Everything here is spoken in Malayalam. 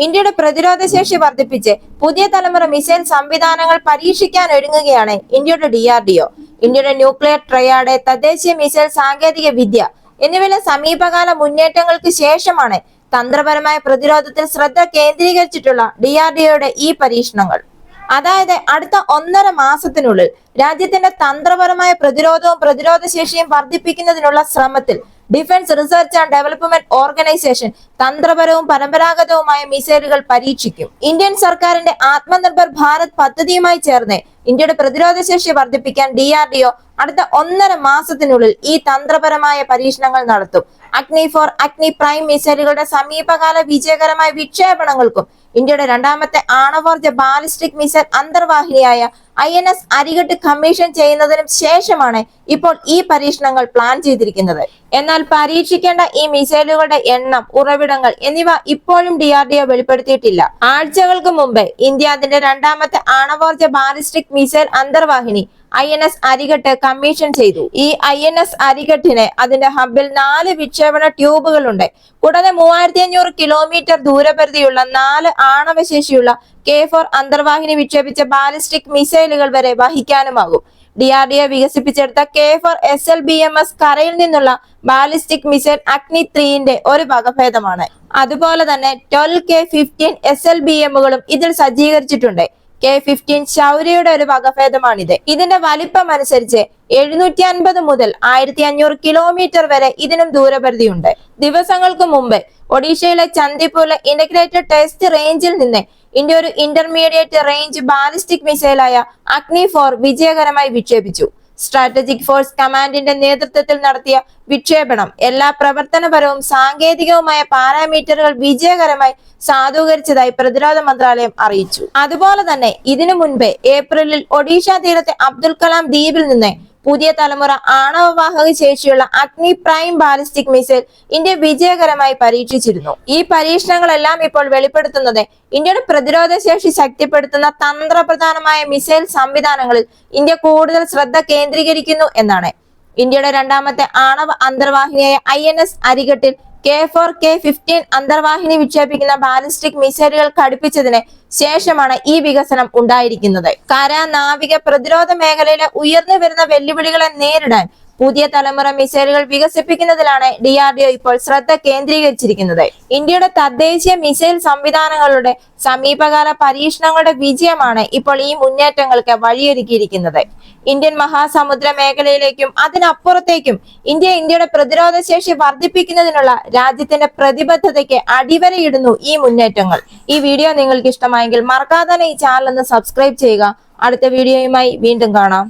ഇന്ത്യയുടെ പ്രതിരോധ ശേഷി വർദ്ധിപ്പിച്ച് പുതിയ തലമുറ മിസൈൽ സംവിധാനങ്ങൾ പരീക്ഷിക്കാൻ ഒരുങ്ങുകയാണ് ഇന്ത്യയുടെ ഡി ആർ ഡി ഒ. ഇന്ത്യയുടെ ന്യൂക്ലിയർ ട്രയാഡ് തദ്ദേശീയ മിസൈൽ സാങ്കേതിക വിദ്യ എന്നിവയിലെ സമീപകാല മുന്നേറ്റങ്ങൾക്ക് ശേഷമാണ് തന്ത്രപരമായ പ്രതിരോധത്തിൽ ശ്രദ്ധ കേന്ദ്രീകരിച്ചിട്ടുള്ള ഡി ആർ ഡി ഒയുടെ ഈ പരീക്ഷണങ്ങൾ. അതായത് അടുത്ത ഒന്നര മാസത്തിനുള്ളിൽ രാജ്യത്തിന്റെ തന്ത്രപരമായ പ്രതിരോധവും പ്രതിരോധ ശേഷിയും വർദ്ധിപ്പിക്കുന്നതിനുള്ള ശ്രമത്തിൽ defence research and development organisation തന്ത്രപരവും പരമ്പരാഗതവുമായ മിസൈലുകൾ പരീക്ഷിക്കും. ഇന്ത്യൻ സർക്കാരിന്റെ ആത്മനിർഭർ ഭാരത് പദ്ധതിയുമായി ചേർന്ന് ഇന്ത്യയുടെ പ്രതിരോധ ശേഷി വർദ്ധിപ്പിക്കാൻ ഡി ആർ ഡി ഒ അടുത്ത ഒന്നര മാസത്തിനുള്ളിൽ ഈ തന്ത്രപരമായ പരീക്ഷണങ്ങൾ നടത്തും. അഗ്നി ഫോർ അഗ്നി പ്രൈം മിസൈലുകളുടെ സമീപകാല വിജയകരമായ വിക്ഷേപണങ്ങൾക്കും ഇന്ത്യയുടെ രണ്ടാമത്തെ ആണവോർജ ballistic missile അന്തർവാഹിനിയായ I N S Arighaat commission ചെയ്യുന്നതിനും ശേഷമാണ് ഇപ്പോൾ ഈ പരീക്ഷണങ്ങൾ പ്ലാൻ ചെയ്തിരിക്കുന്നത്. എന്നാൽ പരീക്ഷിക്കേണ്ട ഈ മിസൈലുകളുടെ എണ്ണം ഉറവിടങ്ങൾ എന്നിവ ഇപ്പോഴും ഡി ആർ ഡി ഒ വെളിപ്പെടുത്തിയിട്ടില്ല. ആഴ്ചകൾക്ക് മുമ്പ് ഇന്ത്യ അതിന്റെ രണ്ടാമത്തെ ആണവോർജ ballistic missile അന്തർവാഹിനി I N S Arighaat commission ചെയ്തു. ഈ ഐ എൻ എസ് അരികട്ടിന് അതിന്റെ ഹബിൽ നാല് വിക്ഷേപണ ട്യൂബുകളുണ്ട്. കൂടാതെ മൂവായിരത്തി അഞ്ഞൂറ് കിലോമീറ്റർ ദൂരപരിധിയുള്ള നാല് ആണവശേഷിയുള്ള കെ ഫോർ അന്തർവാഹിനി വിക്ഷേപിച്ച ബാലിസ്റ്റിക് മിസൈലുകൾ വരെ വഹിക്കാനുമാകും. ഡി ആർ ഡി എ വികസിപ്പിച്ചെടുത്ത K four S L B M S കരയിൽ നിന്നുള്ള ബാലിസ്റ്റിക് മിസൈൽ അഗ്നി ത്രീന്റെ ഒരു വകഭേദമാണ്. അതുപോലെ തന്നെ twelve K fifteen S L B എമ്മുകളും ഇതിൽ സജ്ജീകരിച്ചിട്ടുണ്ട്. കെ ഫിഫ്റ്റീൻ ശൗര്യയുടെ ഒരു വകഭേദമാണിത്. ഇതിന്റെ വലിപ്പം അനുസരിച്ച് എഴുന്നൂറ്റി അൻപത് മുതൽ ആയിരത്തി അഞ്ഞൂറ് കിലോമീറ്റർ വരെ ഇതിനും ദൂരപരിധിയുണ്ട്. ദിവസങ്ങൾക്ക് മുമ്പ് ഒഡീഷയിലെ ചന്ദിപ്പൂരിലെ ഇന്റഗ്രേറ്റഡ് ടെസ്റ്റ് റേഞ്ചിൽ നിന്ന് ഇന്ത്യ ഒരു ഇന്റർമീഡിയറ്റ് റേഞ്ച് ബാലിസ്റ്റിക് മിസൈലായ അഗ്നി ഫോർ വിജയകരമായി വിക്ഷേപിച്ചു. സ്ട്രാറ്റജിക് ഫോഴ്സ് കമാൻഡിന്റെ നേതൃത്വത്തിൽ നടത്തിയ വിക്ഷേപണം എല്ലാ പ്രവർത്തനപരവും സാങ്കേതികവുമായ പാരാമീറ്ററുകൾ വിജയകരമായി സാധൂകരിച്ചതായി പ്രതിരോധ മന്ത്രാലയം അറിയിച്ചു. അതുപോലെ തന്നെ ഇതിനു മുൻപ് ഏപ്രിലിൽ ഒഡീഷ തീരത്തെ അബ്ദുൽ കലാം ദ്വീപിൽ നിന്ന് പുതിയ തലമുറ ആണവവാഹക ശേഷിയുള്ള അഗ്നി പ്രൈം ബാലിസ്റ്റിക് മിസൈൽ ഇന്ത്യ വിജയകരമായി പരീക്ഷിച്ചിരുന്നു. ഈ പരീക്ഷണങ്ങളെല്ലാം ഇപ്പോൾ വെളിപ്പെടുത്തുന്നത് ഇന്ത്യയുടെ പ്രതിരോധ ശേഷി ശക്തിപ്പെടുത്തുന്ന തന്ത്രപ്രധാനമായ മിസൈൽ സംവിധാനങ്ങളിൽ ഇന്ത്യ കൂടുതൽ ശ്രദ്ധ കേന്ദ്രീകരിക്കുന്നു എന്നാണ്. ഇന്ത്യയുടെ രണ്ടാമത്തെ ആണവ അന്തർവാഹിനിയായ ഐ എൻ എസ് അരികട്ടിൽ കെ ഫോർ കെ ഫിഫ്റ്റീൻ അന്തർവാഹിനി വിക്ഷേപിക്കുന്ന ബാലിസ്റ്റിക് മിസൈലുകൾ ഘടിപ്പിച്ചതിന് ശേഷമാണ് ഈ വികസനം ഉണ്ടായിരിക്കുന്നത്. കര നാവിക പ്രതിരോധ മേഖലയിലെ ഉയർന്നു വരുന്ന വെല്ലുവിളികളെ നേരിടാൻ പുതിയ തലമുറ മിസൈലുകൾ വികസിപ്പിക്കുന്നതിലാണ് ഡി ആർ ഡി ഒ ഇപ്പോൾ ശ്രദ്ധ കേന്ദ്രീകരിച്ചിരിക്കുന്നത്. ഇന്ത്യയുടെ തദ്ദേശീയ മിസൈൽ സംവിധാനങ്ങളുടെ സമീപകാല പരീക്ഷണങ്ങളുടെ വിജയമാണ് ഇപ്പോൾ ഈ മുന്നേറ്റങ്ങൾക്ക് വഴിയൊരുക്കിയിരിക്കുന്നത്. ഇന്ത്യൻ മഹാസമുദ്ര മേഖലയിലേക്കും അതിനപ്പുറത്തേക്കും ഇന്ത്യ ഇന്ത്യയുടെ പ്രതിരോധ ശേഷി വർദ്ധിപ്പിക്കുന്നതിനുള്ള രാജ്യത്തിന്റെ പ്രതിബദ്ധതയ്ക്ക് അടിവരയിടുന്നു ഈ മുന്നേറ്റങ്ങൾ. ഈ വീഡിയോ നിങ്ങൾക്ക് ഇഷ്ടമായെങ്കിൽ മറക്കാതെ ഈ ചാനൽ ഒന്ന് സബ്സ്ക്രൈബ് ചെയ്യുക. അടുത്ത വീഡിയോയുമായി വീണ്ടും കാണാം.